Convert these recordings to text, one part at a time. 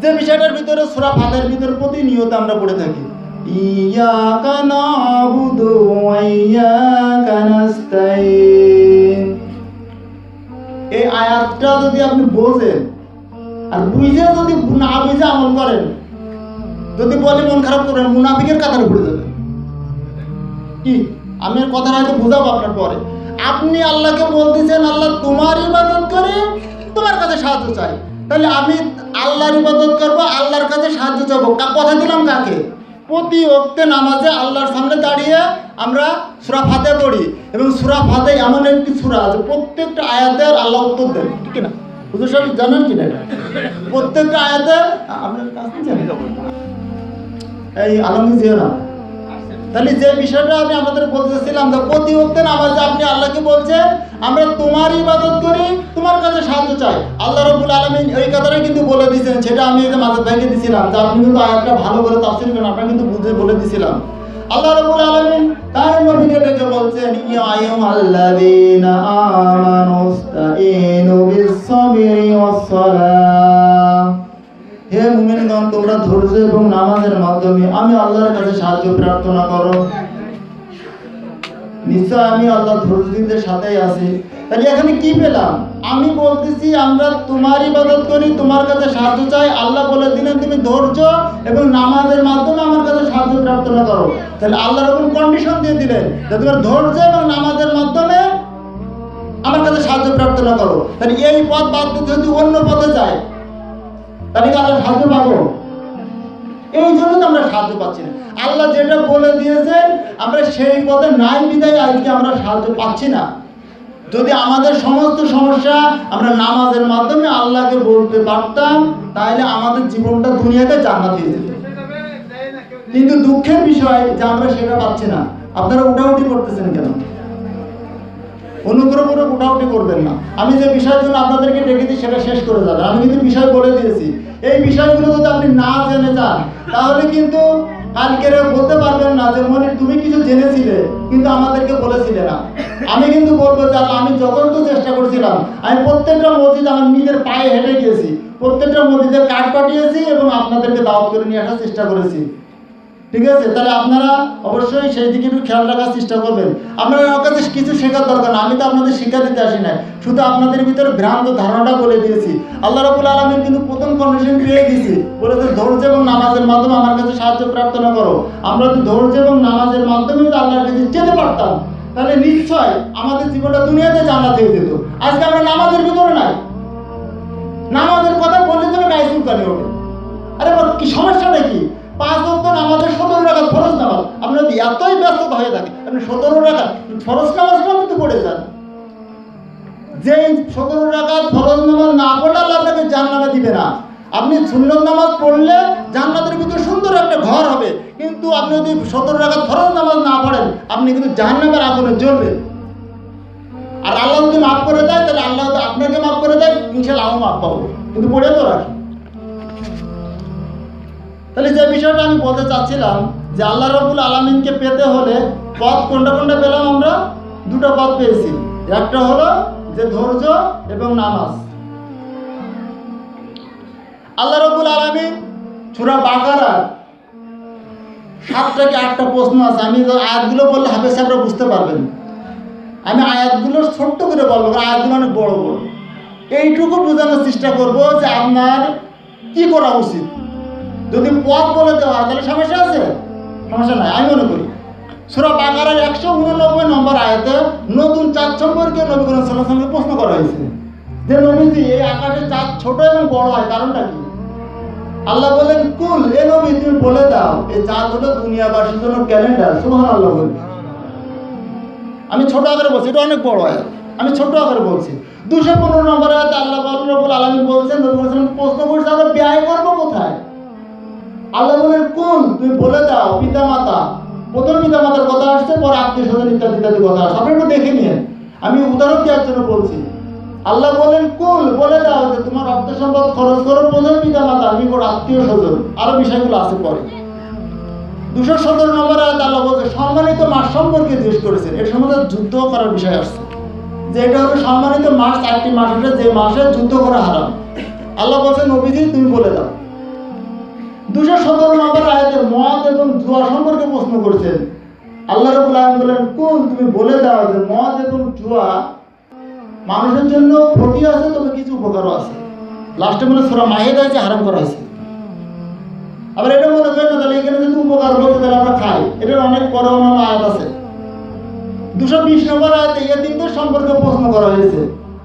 যে বিষয়টার ভিতরে সুরা ফাতের ভিতরে প্রতিনিয়ত আমরা পড়ে থাকি। এই আয়াতটা যদি আপনি বোঝেন, আর বুঝে যদি না বুঝে আমল করেন, যদি বলে মন খারাপ করেন, মুনাফিকের কাতারে পড়ে যাবেন। কি? আমি কথাটা হয়তো বুঝাবো আপনার পরে। আপনি আল্লাহকে বলতেছেন, আল্লাহ তোমার ইবাদত করে, তোমার কাছে সাহায্য চাই। তাহলে আমি আল্লাহর ইবাদত করব, আল্লাহর কাছে সাহায্য চাবো। কথা দিলাম কাকে? প্রতি অক্তে নামাজে আল্লাহর সামনে দাঁড়িয়ে আমরা সুরা ফাতে পড়ি এবং সুরা ফাতে এমন একটি সুরা আছে, প্রত্যেকটা আয়াতের আল্লাহ উত্তর দেন, ঠিক না হুজুর সাহেব জানেন কি না প্রত্যেকটা আয়াতের আপনার কাছে জানেন? এই আলমী না তাহলে যে বিষয়টা আমি আমাদের বলতেছিলাম, যে প্রতি অক্তে নামাজে আপনি আল্লাহকে বলছেন, আমরা তোমার ইবাদত করি, তোমার কাছে সাহায্য চাই। আল্লাহ রবুল আলমিন এই কথাটাই কিন্তু বলে দিয়েছেন, সেটা আমি যে মাঝে ভাইকে দিছিলাম, যে আপনি কিন্তু আয়াতটা ভালো করে তাফসির করেন, আপনাকে কিন্তু বুঝে বলে দিছিলাম। আল্লাহ রবুল আলমিন তাই নবীকে ডেকে বলছেন, ইয়া আইয়ুহাল্লাযীনা আমানুস্তাঈনু বিস-সাবরি ওয়াস-সালাহ হে মুমিনগণ, তোমরা ধৈর্য এবং নামাজের মাধ্যমে আমি আল্লাহর কাছে সাহায্য প্রার্থনা করো। নিশ্চয় আমি আল্লাহ ধৈর্যদের সাথেই আছি। তাহলে এখানে কি পেলাম? আমি বলতেছি, আমরা তোমার ইবাদত করি, তোমার কাছে সাহায্য চাই, আল্লাহ বলে দিলেন তুমি ধৈর্য এবং নামাজের মাধ্যমে আমার কাছে সাহায্য প্রার্থনা করো। তাহলে আল্লাহ এরকম কন্ডিশন দিয়ে দিলেন যে তোমার ধৈর্য এবং নামাজের মাধ্যমে আমার কাছে সাহায্য প্রার্থনা করো। তাহলে এই পথ বাদ দিয়ে যদি অন্য পথে যায় তাহলে কি সাহায্য পাবো? এই জন্য তো আমরা সাহায্য পাচ্ছি না। আল্লাহ যেটা বলে দিয়েছেন আমরা সেই পথে নাই বিদায়, আজকে আমরা সাহায্য পাচ্ছি না। যদি আমাদের সমস্ত সমস্যা আমরা নামাজের মাধ্যমে আল্লাহকে বলতে পারতাম, তাহলে আমাদের জীবনটা দুনিয়াতে জান্নাত হয়ে যেত। কিন্তু দুঃখের বিষয় যে আমরা সেটা পাচ্ছি না। আপনারা উঠাউটি করতেছেন কেন? অনুগ্রহ করে উঠাউটি করবেন না। আমি যে বিষয়ের জন্য আপনাদেরকে ডেকেছি, সেটা শেষ করে যাবেন। আমি কিন্তু বিষয় বলে দিয়েছি। এই বিষয়গুলো যদি আপনি না জেনে যান, তাহলে কিন্তু কালকে বলতে পারবেন না যে মনে তুমি কিছু জেনেছিলে, কিন্তু আমাদেরকে বলেছিলে না। আমি কিন্তু বলব যে আমি যখন তো চেষ্টা করছিলাম, আমি প্রত্যেকটা মসজিদ আমার নিজের পায়ে হেঁটে গিয়েছি, প্রত্যেকটা মসজিদের কাঠ পাঠিয়েছি এবং আপনাদেরকে দাওয়াত করে নিয়ে আসার চেষ্টা করেছি। ঠিক আছে? তাহলে আপনারা অবশ্যই সেই দিকে একটু খেয়াল রাখার চেষ্টা করবেন। আপনারা আমার কাছে কিছু শেখার দরকার না, আমি তো আপনাদের শিক্ষা দিতে আসি নাই। শুধু আপনাদের ভিতরে ভ্রান্ত ধারণাটা বলে দিয়েছি। আল্লাহ রাবুল আলমী কিন্তু প্রথম কন্ডিশন দিয়ে দিয়েছি। বলেছে, ধৈর্য এবং নামাজের মাধ্যমে আমার কাছে সাহায্য প্রার্থনা করো। আমরা তো ধৈর্য এবং নামাজের মাধ্যমে তো আল্লাহর কাছে যেতে পারতাম। তাহলে নিশ্চয় আমাদের জীবনটা দুনিয়াতে জানা হয়ে যেত। আজকে আমরা নামাজের ভিতরে নাই। নামাজের কথা বললে যেন গায়ে ওঠে। আরে কি সমস্যাটা কি? পাঁচ বছর আমাদের সতেরো টাকা ফরজ নামাজ। আপনি যদি এতই ব্যস্ততা হয়ে থাকে আপনি সতেরো টাকা ফরজ নামাজটা কিন্তু পড়ে যান। যে সতেরো টাকা ফরজ নামাজ না পড়লে আপনাকে জান্নাতে দিবে না। আপনি সুন্নত নামাজ পড়লে জান্নাতের ভিতরে সুন্দর একটা ঘর হবে। কিন্তু আপনি যদি সতেরো টাকা ফরজ নামাজ না পড়েন, আপনি কিন্তু জাহান্নামের আগুনে জ্বলবেন। আর আল্লাহ যদি মাফ করে দেয়, তাহলে আল্লাহ আপনাকে মাফ করে দেয় ইনশাল্লাহ আমি মাফ পাবো। কিন্তু পড়ে তো রাখি। তাহলে যে বিষয়টা আমি বলতে চাচ্ছিলাম যে আল্লাহ রবুল আলমিনকে পেতে হলে পথ কোনটা কোনটা পেলাম আমরা? দুটো পথ পেয়েছি। একটা হলো যে ধৈর্য এবং নামাজ। আল্লাহ রবুল আলমিন সুরা বাকারা সাতটা কি আটটা প্রশ্ন আছে। আমি আয়াতগুলো বললে হাফেজ সাহেবরা বুঝতে পারবেন। আমি আয়াতগুলো ছোট্ট করে বলব আয়াতগুলো অনেক বড় বড়। এইটুকু বোঝানোর চেষ্টা করব যে আপনার কি করা উচিত? যদি পথ বলে দেওয়া হয়, তাহলে সমস্যা আছে? সমস্যা নাই, আমি মনে করি। সুরা বাকারার একশো উননব্বই নম্বর আয়তে নতুন চাঁদ সম্পর্কে নবী করিম সাল্লাহ প্রশ্ন করা হয়েছে। যে নবীজি, এই আকাশের চাঁদ ছোট এবং বড় হয়, কারণটা কি? আল্লাহ বলেন, কুল, এ নবী, তুমি বলে দাও, এই চাঁদ হলো দুনিয়াবাসীর জন্য ক্যালেন্ডার। সুহান আল্লাহ বলে আমি ছোট আকারে বলছি, এটা অনেক বড় আয়াত। আমি ছোট আকারে বলছি। দুশো পনেরো নম্বর আয়াত আল্লাহ রবুল আলমী বলছেন, নবী প্রশ্ন করছে, আমরা ব্যয় করব কোথায়? আল্লাহ বলেন কোন তুমি বলে দাও পিতা মাতা প্রথম পিতা মাতার কথা আসছে, পর আত্মীয় স্বজন ইত্যাদি ইত্যাদি কথা আসছে। আপনি একটু দেখে নিন আমি উদাহরণ দেওয়ার জন্য বলছি। আল্লাহ বলেন, কুল, বলে দাও যে তোমার অর্থ সম্পদ খরচ করো প্রথম পিতা মাতা নিকট আত্মীয় স্বজন। আরও বিষয়গুলো আছে পরে। দুশো সতেরো নম্বর আয়াত আল্লাহ বলছে, সম্মানিত মাস সম্পর্কে জিজ্ঞেস করেছেন। এর সম্বন্ধে যুদ্ধ করার বিষয় আসছে। যে এটা হলো সম্মানিত মাস চারটি মাস আছে যে মাসে যুদ্ধ করা হারাম। আল্লাহ বলছেন, নবীজি, তুমি বলে দাও। দুশো সতেরো নম্বর আয়াতে মদ এবং জুয়া সম্পর্কে প্রশ্ন করছেন। আল্লাহ রবুল আলম বলেন কোন তুমি বলে দাও যে মদ এবং জুয়া মানুষের জন্য ক্ষতি আছে, তবে কিছু উপকারও আছে। লাস্টে বলে সোরা মাহিদা যে হারাম করা হয়েছে। আবার এটা মনে করেন না, তাহলে এখানে যদি উপকার বলতে তাহলে আমরা খাই। এটার অনেক বড় আয়াত আছে। দুশো বিশ নম্বর আয়াতে ইয়েতিমদের সম্পর্কে প্রশ্ন করা হয়েছে।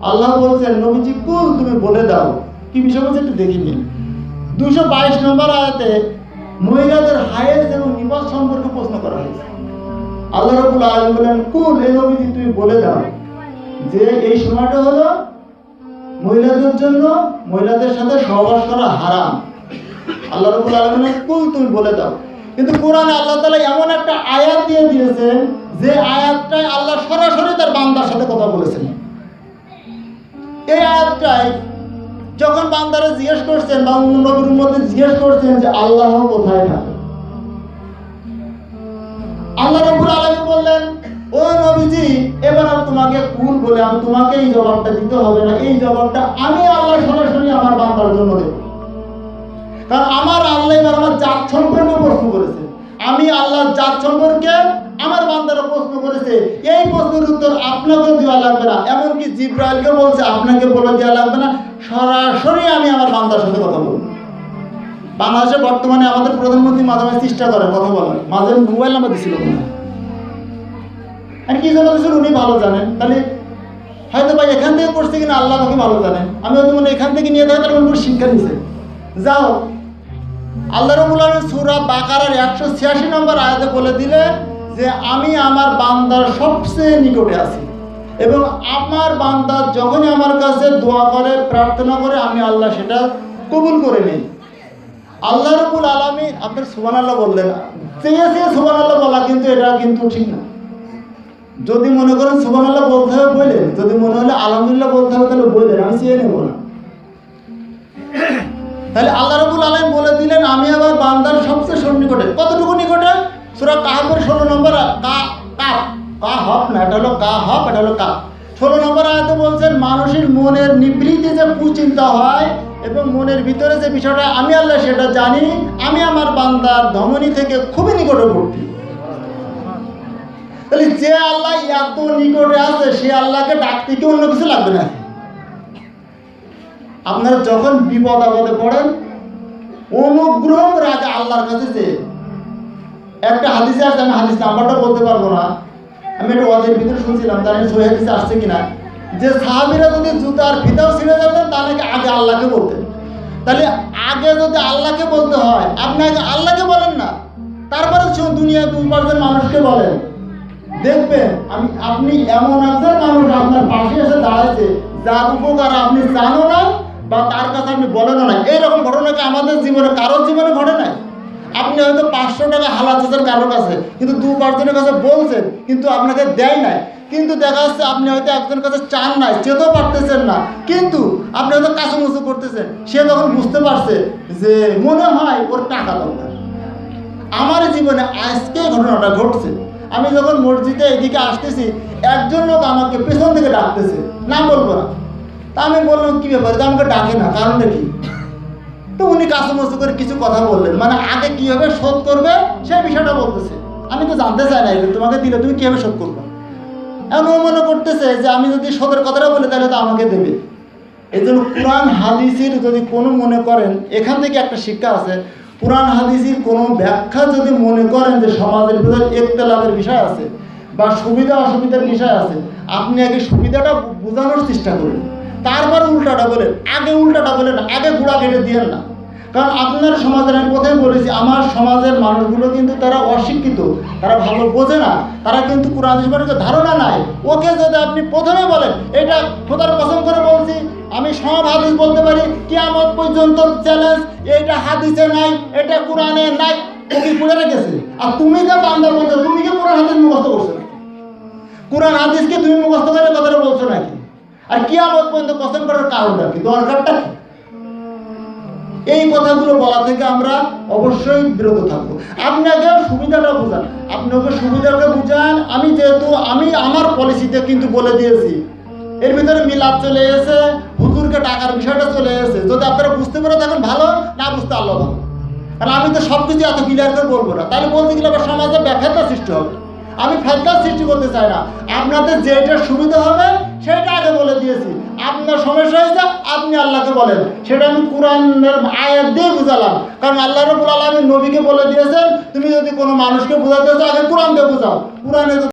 আল্লাহ বলছেন, নবীজি, কুল, তুমি বলে দাও। কি বিষয় বলছে একটু দেখে নিন। দুশো বাইশ নম্বর আয়াতে মহিলাদের হায়েজ এবং নিবাস সম্পর্কে প্রশ্ন করা হয়েছে। আল্লাহ রবুল আলম বলেন, কুল এই নবীজি, তুমি বলে দাও যে এই সময়টা হলো মহিলাদের জন্য মহিলাদের সাথে সহবাস করা হারাম। আল্লাহ রবুল আলমিনের কুল তুমি বলে দাও। কিন্তু কোরআনে আল্লাহ তালা এমন একটা আয়াত দিয়ে দিয়েছেন, যে আয়াতটাই আল্লাহ সরাসরি তার বান্দার সাথে কথা বলেছেন। এই আয়াতটাই যখন বান্দারা জিজ্ঞেস করছেন, বা নবীর মধ্যে জিজ্ঞেস করছেন যে আল্লাহ কোথায় থাকে? আল্লাহ রবুল আলমী বললেন, ও নবীজি, এবার আর তোমাকে কুল বলে, আমি তোমাকে এই জবাবটা দিতে হবে না। এই জবাবটা আমি আল্লাহ সরাসরি আমার বান্দার জন্য দেব। কারণ আমার আল্লাহ এবার আমার জাত সম্পর্কে প্রশ্ন করেছে আমি আল্লাহর জাত সম্পর্কে আমার বান্দারা প্রশ্ন করেছে। এই প্রশ্নের উত্তর আপনাকেও দেওয়া লাগবে না। এমনকি জিব্রাইলকে বলছে, আপনাকে বলে দেওয়া লাগবে না। সরাসরি আমি আমার বান্দার সাথে কথা বলব। বাংলাদেশে বর্তমানে আমাদের প্রধানমন্ত্রী মাঝে মাঝে চেষ্টা করে কথা বলার। মাঝে মোবাইল নাম্বার দিছিল আর কি জন্য দিছিল উনি ভালো জানেন। তাহলে হয়তো ভাই এখান থেকে করছে কিনা আল্লাহ আমাকে ভালো জানেন। আমি হয়তো মনে এখান থেকে নিয়ে থাকে তাহলে শিক্ষা নিছে। যাও আল্লাহ রবুল আলম সুরা বাকারার একশো ছিয়াশি নম্বর আয়াতে বলে দিলে যে আমি আমার বান্দার সবচেয়ে নিকটে আছি। এবং আমার বান্দা যখনই আমার কাছে দোয়া করে, প্রার্থনা করে, আমি আল্লাহ সেটা কবুল করে নিই। আল্লাহ রবুল আলমী আপনার সুবান আল্লাহ বললেন চেয়ে চেয়ে সুবান আল্লাহ বলা কিন্তু এটা কিন্তু ঠিক না। যদি মনে করেন সুবান আল্লাহ বলতে হবে বললেন, যদি মনে হলে আলহামদুলিল্লাহ বলতে হবে, তাহলে বললেন, আমি চেয়ে নেব না। তাহলে আল্লাহ রবুল আলম বলে দিলেন, আমি আবার বান্দার সবচেয়ে সন্নিকটে। কতটুকু নিকটে? সুরা কাহাবের ষোলো নম্বর কা কা হপ না, এটা হলো কা হপ এটা হলো কাপ ষোলো নম্বর আয়াতে বলছেন, মানুষের মনের নিবৃত্তি যে কুচিন্তা হয় এবং মনের ভিতরে যে বিষয়টা, আমি আল্লাহ সেটা জানি, আমি আমার বান্দার ধমনী থেকে খুবই নিকটবর্তী। তাহলে যে আল্লাহ এত নিকটে আছে, সে আল্লাহকে ডাকতে কি অন্য কিছু লাগবে না আপনারা যখন বিপদ আপদে পড়েন, অনুগ্রহ আগে আল্লাহর কাছে একটা হাদিসে আছে, আমি হাদিস নাম্বারটা বলতে পারব না। আমি একটা ওয়াজের ভিতরে শুনছিলাম জানি সহি হাদিসে আসছে কিনা? যে সাহাবিরা যদি জুতার ফিতাও ছিঁড়ে যেতেন তাহলে আগে আল্লাহকে বলতেন? তাহলে আগে যদি আল্লাহকে বলতে হয়, আপনি আগে আল্লাহকে বলেন না। তারপরে দুনিয়া দুই পাঁচজন মানুষকে বলেন। দেখবেন, আমি, আপনি এমন একজন মানুষ, আপনার পাশে এসে দাঁড়াচ্ছে যার উপকার আপনি জানো না বা তার কাছে আপনি বলেনও না, এইরকম ঘটনা কি আমাদের জীবনে, কারোর জীবনে ঘটে নাই? আপনি হয়তো পাঁচশো টাকা হালাত আছেন কারোর কাছে, কিন্তু দু পাঁচজনের কাছে বলছেন, কিন্তু আপনাকে দেয় নাই। কিন্তু দেখা যাচ্ছে আপনি হয়তো একজনের কাছে চান নাই চেতেও পারতেছেন না। কিন্তু আপনি হয়তো কাছুমুচু করতেছেন, সে তখন বুঝতে পারছে যে মনে হয় ওর টাকা দরকার। আমার জীবনে আজকে ঘটনাটা ঘটছে। আমি যখন মসজিদে এদিকে আসতেছি, একজন লোক আমাকে পেছন থেকে ডাকতেছে, নাম বলব না। তা আমি বললাম, কি ব্যাপার? তা আমাকে ডাকে না, কারণটা কি? তো উনি কাছুমচু করে কিছু কথা বললেন। মানে আগে কীভাবে শোধ করবে? সেই বিষয়টা বলতেছে। আমি তো জানতে চাই না তোমাকে দিলে, তুমি কীভাবে শোধ করবে? এখন ও মনে করতেছে যে আমি যদি শোধের কথাটা বলি, তাহলে তো আমাকে দেবে। এই জন্য কোরআন, হাদিসের যদি কোনো মনে করেন, এখান থেকে একটা শিক্ষা আছে, কোরআন, হাদিসের কোনো ব্যাখ্যা যদি মনে করেন যে সমাজের ভিতরে একতলাপের বিষয় আছে বা সুবিধা অসুবিধার বিষয় আছে, আপনি আগে সুবিধাটা বোঝানোর চেষ্টা করুন। তারপর উল্টাটা বলেন, আগে উল্টাটা বলেন, আগে গুড়া কেটে দিয়েন না। কারণ আপনার সমাজের আমি প্রথমে বলেছি, আমার সমাজের মানুষগুলো কিন্তু তারা অশিক্ষিত, তারা ভালো বোঝে না, তারা কিন্তু কোরআন সম্পর্কে ধারণা নাই। ওকে যদি আপনি প্রথমে বলেন, এটা খোদার পছন্দ করে বলছি, আমি সব হাদিস বলতে পারি, কিয়ামত পর্যন্ত চ্যালেঞ্জ এটা হাদিসে নাই, এটা কোরআনে নাই, ও কি পড়ে রেখেছে? আর তুমি যে বান্দার মধ্যে তুমি কি কোরআন হাদিস মুখস্থ করছ? নাকি কোরআন হাদিসকে তুমি মুখস্থ করে কথাটা বলছো নাকি? আর কিয়ামত পর্যন্ত পছন্দ করার কারণটা কি, দরকারটা কি? এই কথাগুলো বলা থেকে আমরা অবশ্যই বিরত থাকব। আপনি আগে সুবিধাটা বোঝান। আপনি ওকে সুবিধাটা বুঝান, আমি যেহেতু, আমি আমার পলিসিতে কিন্তু বলে দিয়েছি। এর ভিতরে মিলাদ চলে এসে হুজুরকে টাকার বিষয়টা চলে এসেছে। যদি আপনারা বুঝতে পারে তখন ভালো, না বুঝতে আল্লাহ ভালো। কারণ আমি তো সব কিছু এত ক্লিয়ার করে বলব না। তাহলে বলতে গেলে আবার সমাজে ব্যাখ্যাটা সৃষ্টি হবে। আমি ফেতনার সৃষ্টি করতে চাই না। আপনাদের যেটা সুবিধা হবে, সেটা আগে বলে দিয়েছি। আপনার সমস্যা হয়েছে, আপনি আল্লাহকে বলেন। সেটা আমি কোরআনের আয়াত দিয়ে বুঝালাম। কারণ আল্লাহ রবুল আলমী নবীকে বলে দিয়েছেন, তুমি যদি কোনো মানুষকে বোঝাতে চাও, আগে কোরআন দিয়ে বোঝাও। কোরআনে